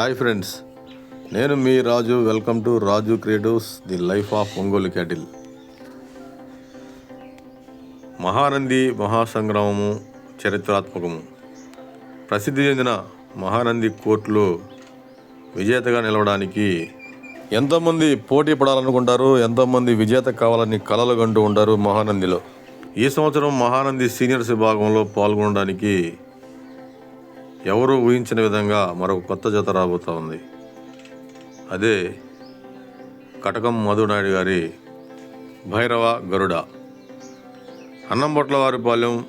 Hi friends నేను మీ Raju. Welcome to Raju creatives the life of Ongole cattle. Mahanandi మహాసంగ్రామము చరిత్రాత్మకము. ప్రసిద్ధి చెందిన మహానంది కోర్టులో విజేతగా నిలవడానికి ఎంతోమంది పోటీ పడాలనుకుంటారు ఎంతోమంది విజేత కావాలని కలలు కంటూ ఉంటారు మహానందిలో. ఈ సంవత్సరం మహానంది సీనియర్స్ విభాగంలో పాల్గొనడానికి ఎవరు ఊహించిన విధంగా మరొక కొత్త జత రాబోతా ఉంది. అదే కటకం మధునాయుడు గారి భైరవ గరుడ. అన్నంబొట్ల వారిపాలెం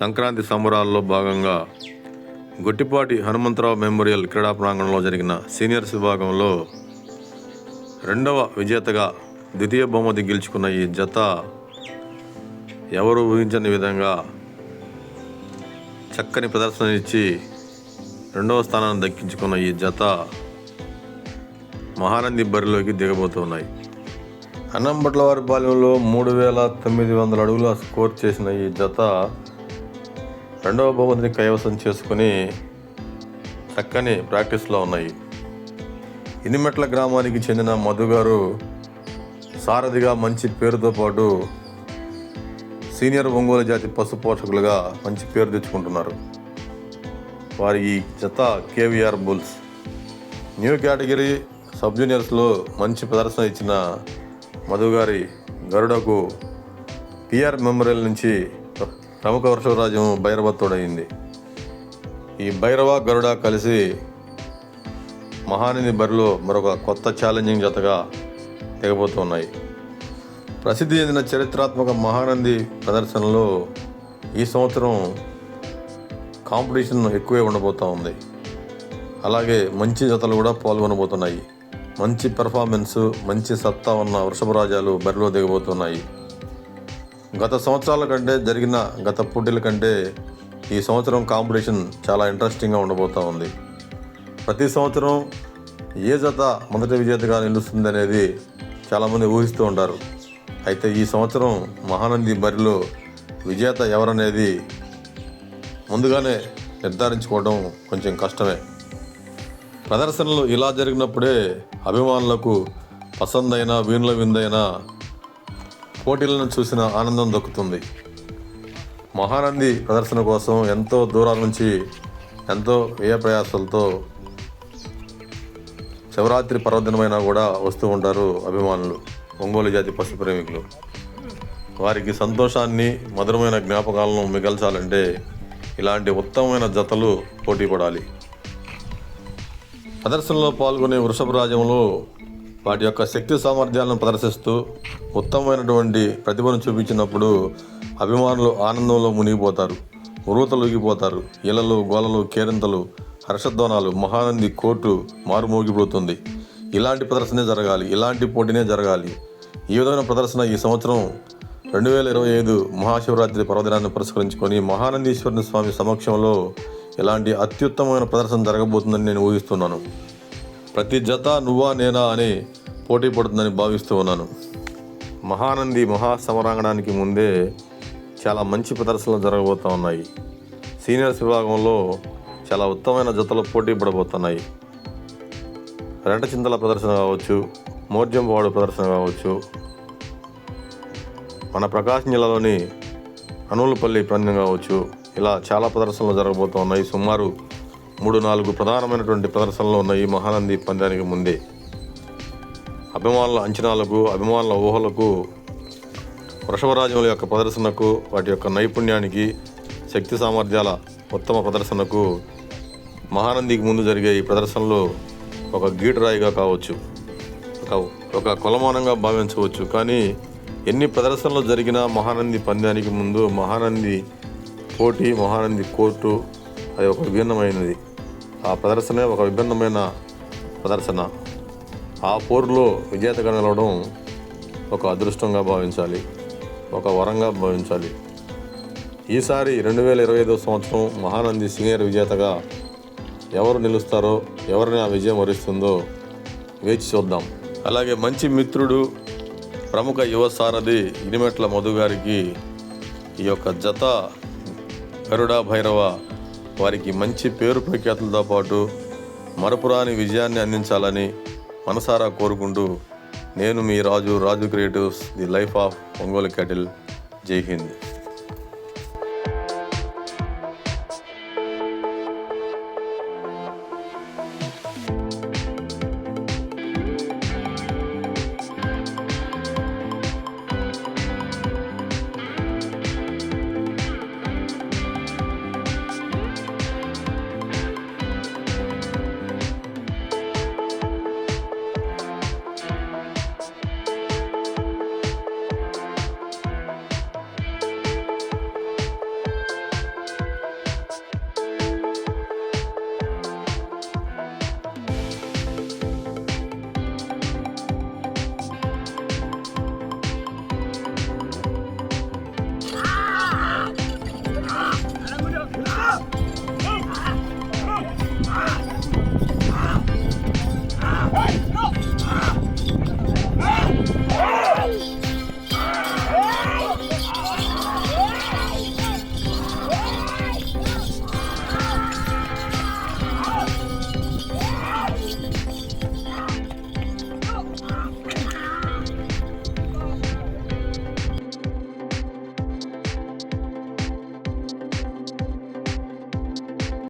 సంక్రాంతి సంబరాల్లో భాగంగా గొట్టిపాటి హనుమంతరావు మెమోరియల్ క్రీడా ప్రాంగణంలో జరిగిన సీనియర్స్ విభాగంలో రెండవ విజేతగా ద్వితీయ బహుమతి గెలుచుకున్న ఈ జత ఎవరు ఊహించని విధంగా చక్కని ప్రదర్శన ఇచ్చి రెండవ స్థానాన్ని దక్కించుకున్న ఈ జత మహానంది బరిలోకి దిగబోతున్నాయి. అన్నంబట్ల వారి బాల్యంలో మూడు వేల తొమ్మిది వందల అడుగుల స్కోర్ చేసిన ఈ జత రెండవ బహుమతిని కైవసం చేసుకుని చక్కని ప్రాక్టీస్లో ఉన్నాయి. ఇనిమెట్ల గ్రామానికి చెందిన మధుగారు సారథిగా మంచి పేరుతో పాటు సీనియర్ ఒంగోలు జాతి పశు పోషకులుగా మంచి పేరు తెచ్చుకుంటున్నారు. వారి ఈ జత KVR bulls. New category sub జూనియర్స్లో మంచి ప్రదర్శన ఇచ్చిన మధు గారి గరుడకు పిఆర్ మెమోరియల్ నుంచి ప్రముఖ వర్షవరాజ్యం భైరవత్తుడయింది ఈ భైరవ గరుడ కలిసి మహానిధి బరిలో మరొక కొత్త ఛాలెంజింగ్ జతగా దిగబోతున్నాయి ప్రసిద్ధి చెందిన చరిత్రాత్మక మహానంది ప్రదర్శనలో ఈ సంవత్సరం కాంపిటీషన్ ఎక్కువే ఉండబోతూ ఉంది. అలాగే మంచి జతలు కూడా పాల్గొనబోతున్నాయి. మంచి పెర్ఫార్మెన్స్ మంచి సత్తా ఉన్న వృషభరాజాలు బరిలో దిగబోతున్నాయి. గత సంవత్సరాల కంటే జరిగిన గత పోటీల కంటే ఈ సంవత్సరం కాంపిటీషన్ చాలా ఇంట్రెస్టింగ్గా ఉండబోతూ ఉంది. ప్రతి సంవత్సరం ఏ జత మొదటి విజేతగా నిలుస్తుంది అనేది చాలామంది ఊహిస్తూ ఉంటారు. అయితే ఈ సంవత్సరం మహానంది బరిలో విజేత ఎవరనేది ముందుగానే నిర్ధారించుకోవడం కొంచెం కష్టమే. ప్రదర్శనలు ఇలా జరిగినప్పుడే అభిమానులకు పసందైన వీణుల విందైన పోటీలను చూసిన ఆనందం దక్కుతుంది. మహానంది ప్రదర్శన కోసం ఎంతో దూరాల నుంచి ఎంతో వ్యయ ప్రయాసాలతో శివరాత్రి పర్వదినమైనా కూడా వస్తూ ఉంటారు అభిమానులు. ఒంగోలు జాతి పశు ప్రేమికులు. వారికి సంతోషాన్ని మధురమైన జ్ఞాపకాలను మిగల్చాలంటే ఇలాంటి ఉత్తమమైన జతలు పోటీ పడాలి ప్రదర్శనలో పాల్గొనే వృషభ రాజ్యంలో వాటి యొక్క శక్తి సామర్థ్యాలను ప్రదర్శిస్తూ ఉత్తమమైనటువంటి ప్రతిభను చూపించినప్పుడు అభిమానులు ఆనందంలో మునిగిపోతారు ఉరుతలుగిపోతారు ఇలలు గోలలు కేరింతలు హర్షధ్వనాలు మహానంది కోర్టు మారుమోగిపోతుంది. ఇలాంటి ప్రదర్శనే జరగాలి ఇలాంటి పోటీనే జరగాలి. ఈ విధమైన ప్రదర్శన ఈ సంవత్సరం రెండు వేల ఇరవై ఐదు మహాశివరాత్రి పర్వదినాన్ని పురస్కరించుకొని మహానందీశ్వరుని స్వామి సమక్షంలో ఇలాంటి అత్యుత్తమమైన ప్రదర్శన జరగబోతుందని నేను ఊహిస్తున్నాను. ప్రతి జత నువ్వా నేనా అని పోటీ పడుతుందని భావిస్తూ ఉన్నాను. మహానంది మహాసమరాంగణానికి ముందే చాలా మంచి ప్రదర్శనలు జరగబోతూ ఉన్నాయి. సీనియర్స్ విభాగంలో చాలా ఉత్తమమైన జతలు పోటీ పడబోతున్నాయి. రెంట చింతల ప్రదర్శన కావచ్చు మోర్జంపాడు ప్రదర్శన కావచ్చు మన ప్రకాశం జిల్లాలోని అనులపల్లి పందెం కావచ్చు ఇలా చాలా ప్రదర్శనలు జరగబోతూ ఉన్నాయి సుమారు మూడు నాలుగు ప్రధానమైనటువంటి ప్రదర్శనలు ఉన్నాయి మహానంది పందానికి ముందే. అభిమానుల అంచనాలకు అభిమానుల ఊహలకు వృషభరాజముల యొక్క ప్రదర్శనకు వాటి యొక్క నైపుణ్యానికి శక్తి సామర్థ్యాల ఉత్తమ ప్రదర్శనకు మహానందికి ముందు జరిగే ఈ ప్రదర్శనలో ఒక గీటరాయిగా కావచ్చు ఒక ఒక కొలమానంగా భావించవచ్చు. కానీ ఎన్ని ప్రదర్శనలు జరిగినా మహానంది పందానికి ముందు మహానంది పోటీ మహానంది కోర్టు అది ఒక విభిన్నమైనది. ఆ ప్రదర్శనే ఒక విభిన్నమైన ప్రదర్శన. ఆ పోరులో విజేతగా నిలవడం ఒక అదృష్టంగా భావించాలి. ఒక వరంగా భావించాలి. ఈసారి రెండు వేల ఇరవై ఐదో సంవత్సరం మహానంది సీనియర్ విజేతగా ఎవరు నిలుస్తారో ఎవరిని ఆ విజయం వరిస్తుందో వేచి చూద్దాం. అలాగే మంచి మిత్రుడు ప్రముఖ యువ సారథి ఇనిమెట్ల మధు గారికి ఈ యొక్క జత గరుడా భైరవ వారికి మంచి పేరు ప్రఖ్యాతులతో పాటు మరపురాని విజయాన్ని అందించాలని మనసారా కోరుకుంటూ నేను మీ Raju Raju creatives the life of Ongole cattle. Jai Hind.